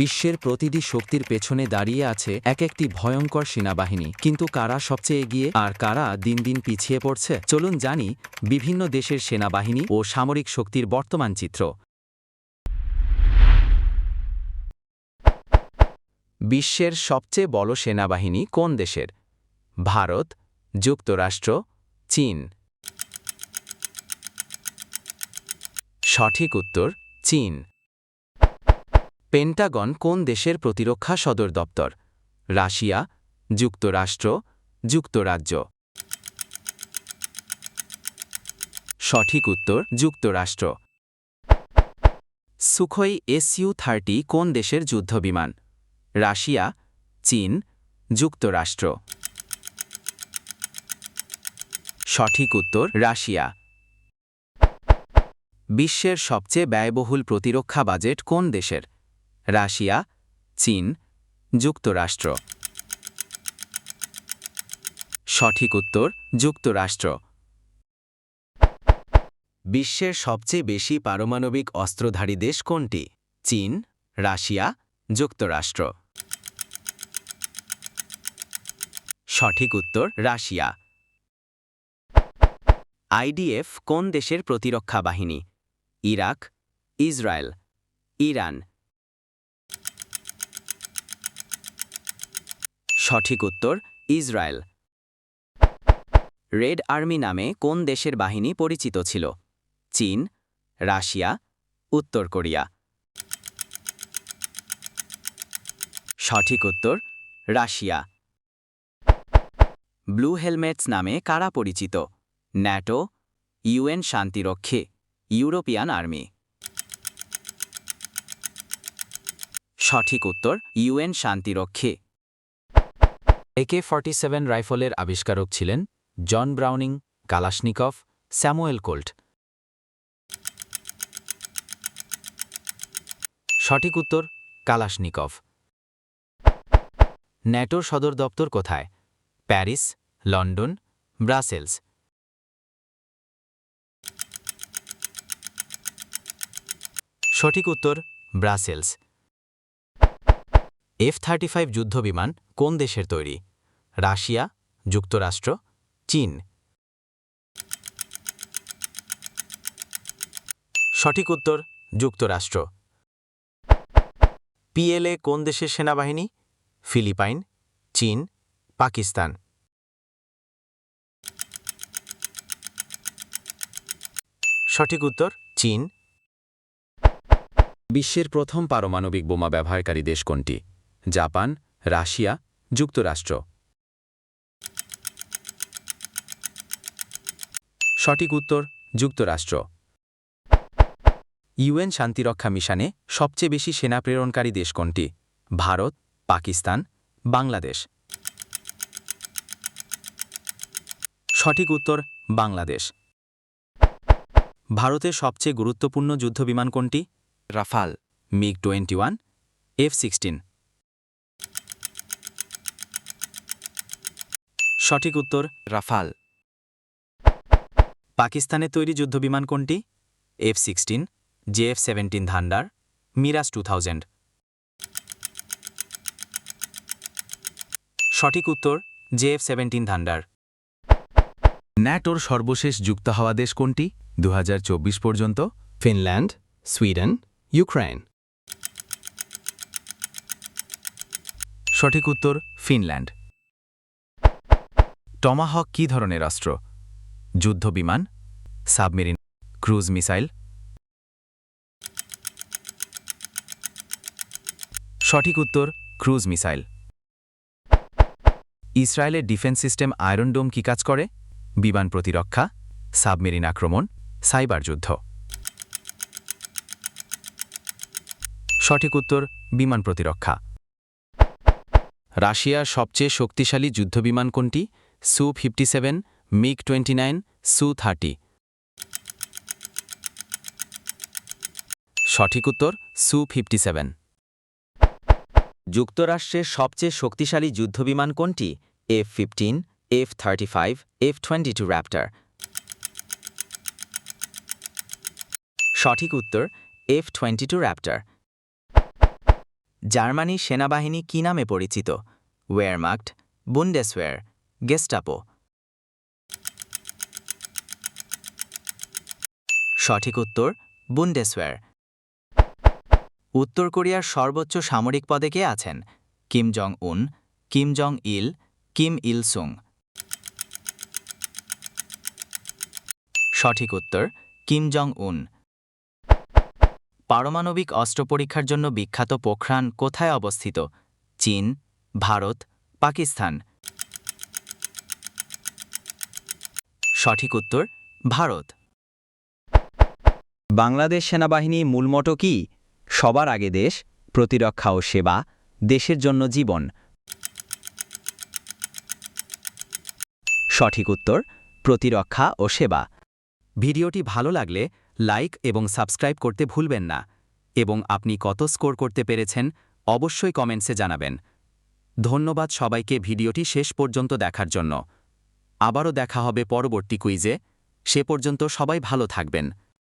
বিশ্বের প্রতিটি শক্তির পেছনে দাঁড়িয়ে আছে এক একটি ভয়ঙ্কর সেনাবাহিনী। কিন্তু কারা সবচেয়ে এগিয়ে আর কারা দিন দিন পিছিয়ে পড়ছে? চলুন জানি বিভিন্ন দেশের সেনাবাহিনী ও সামরিক শক্তির বর্তমান চিত্র। বিশ্বের সবচেয়ে বড় সেনাবাহিনী কোন দেশের? ভারত, যুক্তরাষ্ট্র, চীন। সঠিক উত্তর, চীন। পেন্টাগন কোন দেশের প্রতিরক্ষা সদর দপ্তর? রাশিয়া, যুক্তরাষ্ট্র, যুক্তরাজ্য। সঠিক উত্তর, যুক্তরাষ্ট্র। সুখই এসইউ থার্টি কোন দেশের যুদ্ধবিমান? রাশিয়া, চীন, যুক্তরাষ্ট্র। সঠিক উত্তর, রাশিয়া। বিশ্বের সবচেয়ে ব্যয়বহুল প্রতিরক্ষা বাজেট কোন দেশের? রাশিয়া, চীন, যুক্তরাষ্ট্র। সঠিক উত্তর, যুক্তরাষ্ট্র। বিশ্বের সবচেয়ে বেশি পারমাণবিক অস্ত্রধারী দেশ কোনটি? চীন, রাশিয়া, যুক্তরাষ্ট্র। সঠিক উত্তর, রাশিয়া। আইডিএফ কোন দেশের প্রতিরক্ষা বাহিনী? Iraq, Israel, Iran. সঠিক উত্তর, ইসরায়েল। রেড আর্মি নামে কোন দেশের বাহিনী পরিচিত ছিল? চীন, রাশিয়া, উত্তর কোরিয়া। সঠিক উত্তর, রাশিয়া। ব্লু হেলমেটস নামে কারা পরিচিত? ন্যাটো, ইউএন শান্তিরক্ষী, ইউরোপিয়ান আর্মি। সঠিক উত্তর, ইউএন শান্তিরক্ষী। একে ফর্টি সেভেন রাইফলের আবিষ্কারক ছিলেন John Browning, Kalashnikov, Samuel Colt. সঠিক উত্তর, কালাশনিকভ। ন্যাটোর সদর দপ্তর কোথায়? Paris, London, Brussels. সঠিক উত্তর, ব্রাসেলস। এফ থার্টি ফাইভ যুদ্ধবিমান কোন দেশের তৈরি? রাশিয়া, যুক্তরাষ্ট্র, চীন। সঠিক উত্তর, যুক্তরাষ্ট্র। পিএলএ কোন দেশের সেনাবাহিনী? ফিলিপাইন, চীন, পাকিস্তান। সঠিক উত্তর, চীন। বিশ্বের প্রথম পারমাণবিক বোমা ব্যবহারকারী দেশ কোনটি? জাপান, রাশিয়া, যুক্তরাষ্ট্র। সঠিক উত্তর, যুক্তরাষ্ট্র। ইউএন শান্তিরক্ষা মিশনে সবচেয়ে বেশি সেনা প্রেরণকারী দেশ কোনটি? ভারত, পাকিস্তান, বাংলাদেশ। সঠিক উত্তর, বাংলাদেশ। ভারতের সবচেয়ে গুরুত্বপূর্ণ যুদ্ধবিমান কোনটি? Rafale MiG twenty one, F sixteen. সঠিক উত্তর, রাফাল। পাকিস্তানের তৈরি যুদ্ধবিমান কোনটি? F sixteen JF seventeen thunder, Mirage two thousand. সঠিক উত্তর জেএফ সেভেন্টিন ধান্ডার। ন্যাটোর সর্বশেষ যুক্ত হওয়া দেশ কোনটি? দু হাজার চব্বিশ পর্যন্ত, ফিনল্যান্ড, সুইডেন ইউক্রেন সঠিক উত্তর, ফিনল্যান্ড। টমাহক কী ধরনের অস্ত্র? যুদ্ধবিমান, সাবমেরিন, ক্রুজ মিসাইল। সঠিক উত্তর, ক্রুজ মিসাইল। ইসরায়েলের ডিফেন্স সিস্টেম আয়রন ডোম কী কাজ করে? বিমান প্রতিরক্ষা, সাবমেরিন আক্রমণ, সাইবার যুদ্ধ। সঠিক উত্তর, বিমান প্রতিরক্ষা। রাশিয়ার সবচেয়ে শক্তিশালী যুদ্ধবিমান কোনটি? Su fifty seven, MiG twenty nine Su thirty. সঠিক উত্তর, সু ফিফটি সেভেন। যুক্তরাষ্ট্রের সবচেয়ে শক্তিশালী যুদ্ধবিমান কোনটি? F fifteen, F thirty five, F twenty two Raptor. সঠিক উত্তর, এফ টোয়েন্টি টু র্যাপ্টার। জার্মানির সেনাবাহিনী কী নামে পরিচিত? Wehrmacht, Bundeswehr, Gestapo. সঠিক উত্তর বুন্ডেসওয়্যার উত্তর কোরিয়ার সর্বোচ্চ সামরিক পদে কে আছেন? কিম জং উন কিম জং ইল কিম ইল সুং সঠিক উত্তর, কিম জং উন পারমাণবিক অস্ত্র পরীক্ষার জন্য বিখ্যাত পোখরান কোথায় অবস্থিত? চীন, ভারত, পাকিস্তান। সঠিক উত্তর, ভারত। বাংলাদেশ সেনাবাহিনী মূল মটো কি? সবার আগে দেশ, প্রতিরক্ষা ও সেবা, দেশের জন্য জীবন। সঠিক উত্তর, প্রতিরক্ষা ও সেবা। ভিডিওটি ভালো লাগলে লাইক এবং সাবস্ক্রাইব করতে ভুলবেন না। এবং আপনি কত স্কোর করতে পেরেছেন, অবশ্যই কমেন্টসে জানাবেন। ধন্যবাদ সবাইকে ভিডিওটি শেষ পর্যন্ত দেখার জন্য। আবারও দেখা হবে পরবর্তী কুইজে। সে পর্যন্ত সবাই ভালো থাকবেন।